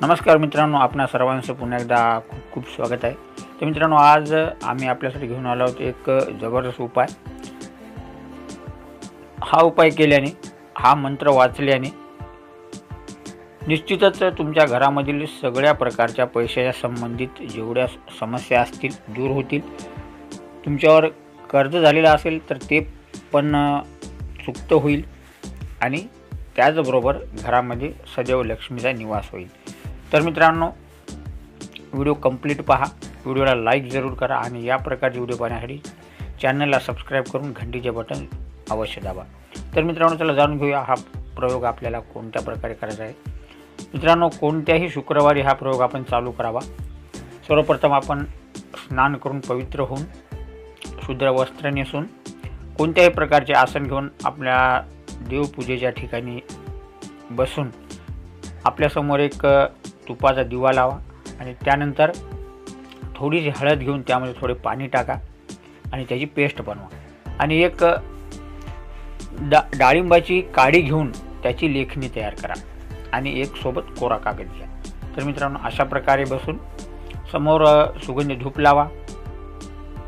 नमस्कार मित्रांनो आपणा सर्वांचं पुन्हा एकदा खूप खूप स्वागत आहे. तर मित्रांनो आज आम्ही आपल्यासाठी घेऊन आलो आहोत एक जबरदस्त उपाय. हा उपाय केल्याने हा मंत्र वाचल्याने निश्चितच तुमच्या घरामधील सगळ्या प्रकारच्या पैशाच्या संबंधित जेवढ्या समस्या असतील दूर होतील तुमच्यावर कर्ज झालेलं असेल तर ते पण चुकतं होईल आणि त्याचबरोबर घरामध्ये सदैव लक्ष्मीचा निवास होईल. तर मित्रांनो व्हिडिओ कंप्लीट पहा. व्हिडिओला लाईक जरूर करा आणि या प्रकारचे व्हिडिओ पाहण्यासाठी चॅनलला सबस्क्राईब करून घंटीचे बटन अवश्य दाबा. तर मित्रांनो चला जाणून घेऊया हा प्रयोग आपल्याला कोणत्या प्रकारे करायचा आहे. मित्रांनो कोणत्याही शुक्रवारी हा प्रयोग आपण चालू करावा. सर्वप्रथम आपण स्नान करून पवित्र होऊन शुद्र वस्त्र नेसून कोणत्याही प्रकारचे आसन घेऊन आपल्या देवपूजेच्या ठिकाणी बसून आपल्यासमोर एक तुपाचा दिवा लावा आणि त्यानंतर थोडीशी हळद घेऊन त्यामध्ये थोडे पाणी टाका आणि त्याची पेस्ट बनवा. आणि एक डा डाळिंबाची काडी घेऊन त्याची लेखणी तयार करा आणि एक सोबत कोरा कागद घ्या. तर मित्रांनो अशा प्रकारे बसून समोर सुगंध सुगंधी धूप लावा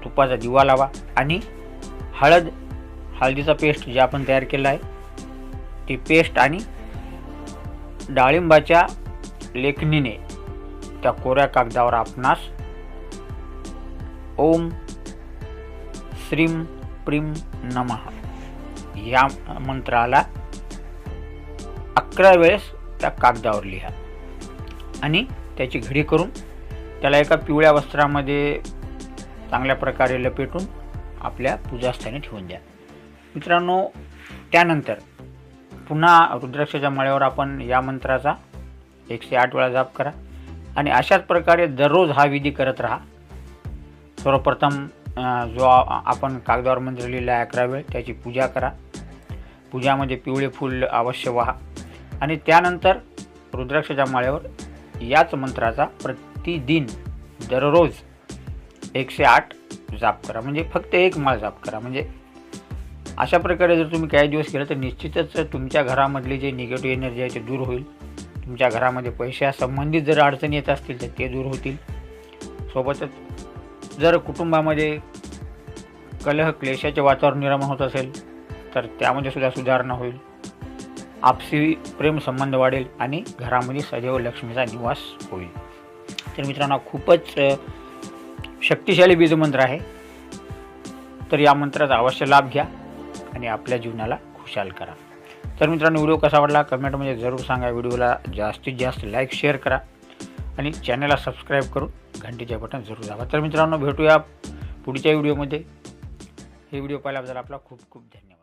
तुपाचा दिवा लावा आणि हळद हळदीचा पेस्ट जे आपण तयार केला आहे ती पेस्ट आणि डाळिंबाच्या लेखणीने त्या कोऱ्या कागदावर आपणास ओम श्रीम प्रीम नमः या मंत्राला अकरा वेळेस त्या कागदावर लिहा. आणि त्याची घडी करून त्याला एका पिवळ्या वस्त्रामध्ये चांगल्या प्रकारे लपेटून आपल्या पूजास्थानी ठेवून द्या. मित्रांनो त्यानंतर पुन्हा रुद्राक्षाच्या मळ्यावर आपण या मंत्राचा एकशे आठ वेळा जाप करा. आणि अशाच प्रकारे दररोज हा विधी करत राहा. सर्वप्रथम जो आपण कागदावर मंत्र लिहिला आहे अकरा वेळ त्याची पूजा करा. पूजामध्ये पिवळे फूल अवश्य व्हा. आणि त्यानंतर रुद्राक्षाच्या माळ्यावर याच मंत्राचा प्रतिदिन दररोज एकशे आठ जाप करा. म्हणजे फक्त एक माळ जाप करा. म्हणजे अशा प्रकारे जर तुम्ही काही दिवस केलं तर निश्चितच तुमच्या घरामधली जे निगेटिव्ह एनर्जी आहे ते दूर होईल. तुमच्या घरामध्ये पैशा संबंधित जर अडचणी येत असतील तर ते दूर होतील. सोबतच जर कुटुंबामध्ये कलह क्लेशाचे वातावरण निर्माण होत असेल तर त्यामध्ये सुद्धा सुधारणा होईल. आपसी प्रेम संबंध वाढेल आणि घरामध्ये सदैव लक्ष्मीचा निवास होईल. तर मित्रांनो खूपच शक्तिशाली बीजमंत्र आहे. तर या मंत्राचा अवश्य लाभ घ्या आणि आपल्या जीवनाला खुशाल करा. तर मित्रांनो व्हिडिओ कसा वाटला कमेंटमध्ये जरूर सांगा. व्हिडिओला जास्तीत जास्त लाईक शेअर करा आणि चॅनलला सबस्क्राईब करून घंटीचे बटन जरूर दाबा. तर मित्रांनो भेटूया पुढच्या व्हिडिओमध्ये. हे व्हिडिओ पाहिल्याबद्दल आपला खूप खूप धन्यवाद.